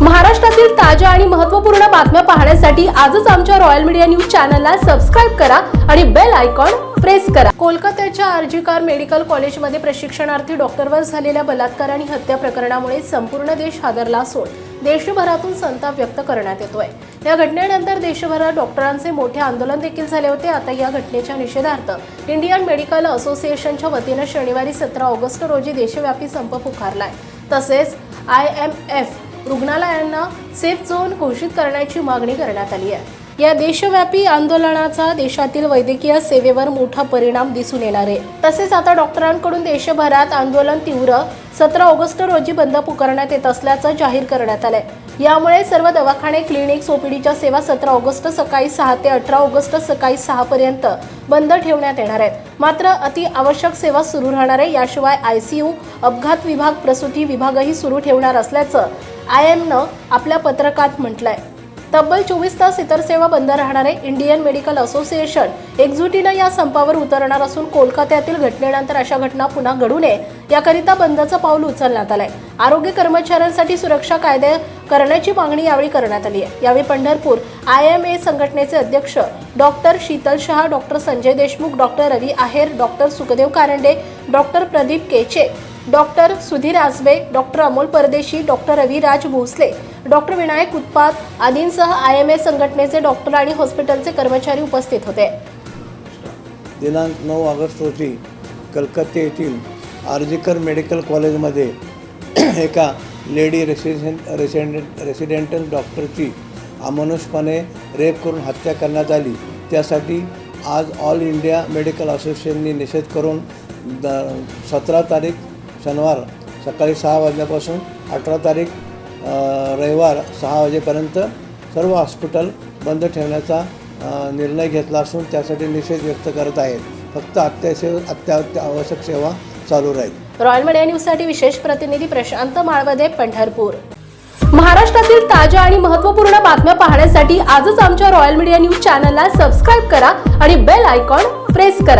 महाराष्ट्रातील ताज्या आणि महत्त्वपूर्ण बातम्या पाहण्यासाठी आजच आमच्या रॉयल मीडिया न्यूज चॅनलला सबस्क्राईब करा आणि बेल आयकॉन प्रेस करा. कोलकात्याच्या आरजी कार मेडिकल कॉलेजमध्ये प्रशिक्षणार्थी डॉक्टरवर झालेल्या बलात्कार आणि हत्या प्रकरणामुळे संपूर्ण देश हादरला असून देशभरातून संताप व्यक्त करण्यात येतोय. या घटनेनंतर देशभरात डॉक्टरांचे मोठे आंदोलन देखील झाले होते. आता या घटनेच्या निषेधार्थ इंडियन मेडिकल असोसिएशनच्या वतीनं शनिवारी सतरा ऑगस्ट रोजी देशव्यापी संप पुकारलाय. तसेच आय एम एफ रुग्णालयांना सेफ झोन घोषित करण्याची मागणी करण्यात आली आहे. या देशव्यापी आंदोलनाचा देशातील वैद्यकीय सेवेवर मोठा परिणाम दिसून येणार आहे. तसेच आता डॉक्टरांकडून देशभरात आंदोलन तीव्र सतरा ऑगस्ट रोजी बंद पुकारण्यात येत असल्याचं जाहीर करण्यात आलंय. यामुळे सर्व दवाखाने क्लिनिक ओपीडीच्या सेवा सतरा ऑगस्ट सकाळी सहा ते अठरा ऑगस्ट सकाळी सहा पर्यंत बंद ठेवण्यात येणार आहेत. मात्र अति आवश्यक सेवा सुरू राहणार आहे. याशिवाय आयसीयू अपघात विभाग प्रसूती विभागही सुरू ठेवणार असल्याचं आय एमनं आपल्या पत्रकात म्हटलंय तब्बल चोवीस तास इतर सेवा बंद राहणारे इंडियन मेडिकल असोसिएशन एकजुटीनं या संपावर उतरणार असून कोलकात्यातील घटनेनंतर अशा घटना पुन्हा घडू नये याकरिता बंदचं पाऊल उचलण्यात आलंय. आरोग्य कर्मचाऱ्यांसाठी सुरक्षा कायदे करण्याची मागणी यावेळी करण्यात आली आहे यावेळी पंढरपूर आय एम ए संघटनेचे अध्यक्ष doctor Shital Shah doctor Sanjay Deshmukh doctor Ravi Aher doctor Sukhdev Karande doctor Pradeep Keche doctor Sudhir Asabe doctor Amol Pardeshi doctor Raviraj Bhosale doctor Vinayak Utpat आदींसह आय एम ए संघटनेचे doctor आणि हॉस्पिटलचे कर्मचारी उपस्थित होते. दिनांक नऊ August रोजी कलकत्ते येथील आर्जिकर मेडिकल कॉलेजमध्ये एका लेडी रेसिडेंट रेसिडेंट रेसिडेंटल डॉक्टरची अमानुषपणे रेप करून हत्या करण्यात आली. त्यासाठी आज ऑल इंडिया मेडिकल असोसिएशनने निषेध करून द सतरा तारीख शनिवार सकाळी सहा वाजल्यापासून अठरा तारीख रविवार सहा वाजेपर्यंत सर्व हॉस्पिटल बंद ठेवण्याचा निर्णय घेतला असून त्यासाठी निषेध व्यक्त करत आहेत. फक्त अत्यावश्यक अत्यावश्यक सेवा चालू राहील. रॉयल मीडिया न्यूजसाठी विशेष प्रतिनिधी प्रशांत माळवदे पंढरपूर. महाराष्ट्रातील ताज्या आणि महत्त्वपूर्ण बातम्या पाहण्यासाठी आजच आमच्या रॉयल मीडिया न्यूज चॅनलला सबस्क्राईब करा आणि बेल आयकॉन प्रेस करा.